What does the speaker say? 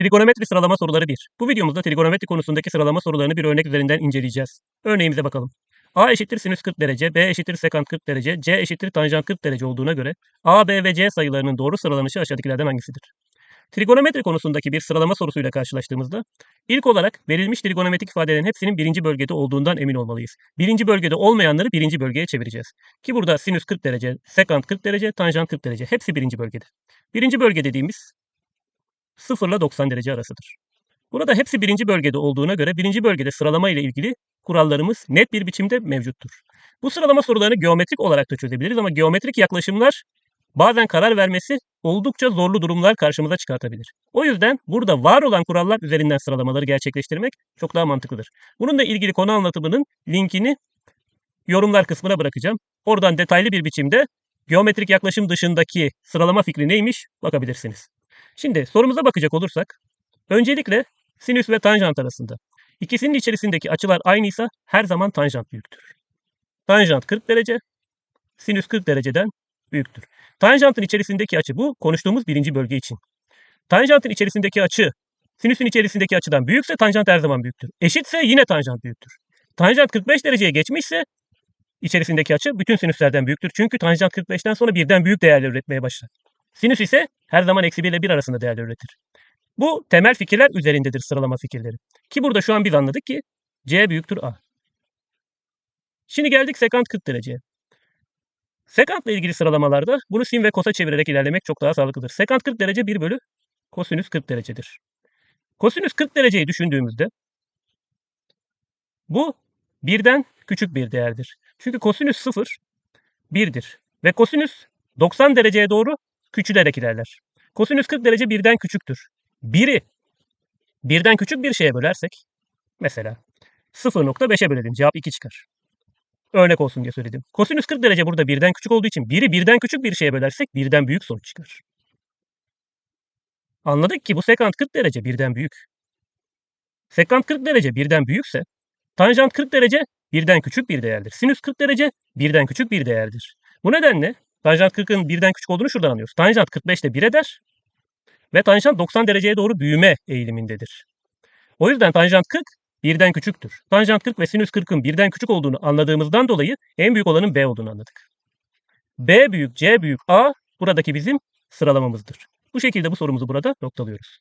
Trigonometri sıralama soruları 1. Bu videomuzda trigonometri konusundaki sıralama sorularını bir örnek üzerinden inceleyeceğiz. Örneğimize bakalım. A eşittir sinüs 40 derece, B eşittir sekant 40 derece, C eşittir tanjant 40 derece olduğuna göre A, B ve C sayılarının doğru sıralanışı aşağıdakilerden hangisidir? Trigonometri konusundaki bir sıralama sorusuyla karşılaştığımızda ilk olarak verilmiş trigonometrik ifadelerin hepsinin birinci bölgede olduğundan emin olmalıyız. Birinci bölgede olmayanları birinci bölgeye çevireceğiz. Ki burada sinüs 40 derece, sekant 40 derece, tanjant 40 derece hepsi birinci bölgede. Birinci bölge dediğimiz 0 ile 90 derece arasıdır. Burada hepsi birinci bölgede olduğuna göre birinci bölgede sıralama ile ilgili kurallarımız net bir biçimde mevcuttur. Bu sıralama sorularını geometrik olarak da çözebiliriz ama geometrik yaklaşımlar bazen karar vermesi oldukça zorlu durumlar karşımıza çıkartabilir. O yüzden burada var olan kurallar üzerinden sıralamaları gerçekleştirmek çok daha mantıklıdır. Bununla ilgili konu anlatımının linkini yorumlar kısmına bırakacağım. Oradan detaylı bir biçimde geometrik yaklaşım dışındaki sıralama fikri neymiş bakabilirsiniz. Şimdi sorumuza bakacak olursak öncelikle sinüs ve tanjant arasında ikisinin içerisindeki açılar aynıysa her zaman tanjant büyüktür. Tanjant 40 derece, sinüs 40 dereceden büyüktür. Tanjantın içerisindeki açı bu konuştuğumuz birinci bölge için. Tanjantın içerisindeki açı sinüsün içerisindeki açıdan büyükse tanjant her zaman büyüktür. Eşitse yine tanjant büyüktür. Tanjant 45 dereceye geçmişse içerisindeki açı bütün sinüslerden büyüktür. Çünkü tanjant 45'ten sonra birden büyük değerler üretmeye başlar. Sinüs ise her zaman eksi 1 ile 1 arasında değerler üretir. Bu temel fikirler üzerindedir sıralama fikirleri. Ki burada şu an biz anladık ki C büyüktür A. Şimdi geldik sekant 40 dereceye. Sekantla ilgili sıralamalarda bunu sin ve kosa çevirerek ilerlemek çok daha sağlıklıdır. Sekant 40 derece 1 bölü kosinüs 40 derecedir. Kosinüs 40 dereceyi düşündüğümüzde bu birden küçük bir değerdir. Çünkü kosinüs 0 1'dir. Ve kosinüs 90 dereceye doğru küçülerek ilerler. Kosinüs 40 derece birden küçüktür. 1'i birden küçük bir şeye bölersek mesela 0.5'e bölelim cevap 2 çıkar. Örnek olsun diye söyledim. Kosinüs 40 derece burada birden küçük olduğu için 1'i birden küçük bir şeye bölersek birden büyük sonuç çıkar. Anladık ki bu sekant 40 derece birden büyük. Sekant 40 derece birden büyükse tanjant 40 derece birden küçük bir değerdir. Sinüs 40 derece birden küçük bir değerdir. Bu nedenle tanjant 40'ın birden küçük olduğunu şuradan anlıyoruz. Tanjant 45 ile 1 eder ve tanjant 90 dereceye doğru büyüme eğilimindedir. O yüzden tanjant 40 birden küçüktür. Tanjant 40 ve sinüs 40'ın birden küçük olduğunu anladığımızdan dolayı en büyük olanın B olduğunu anladık. B büyük, C büyük, A buradaki bizim sıralamamızdır. Bu şekilde bu sorumuzu burada noktalıyoruz.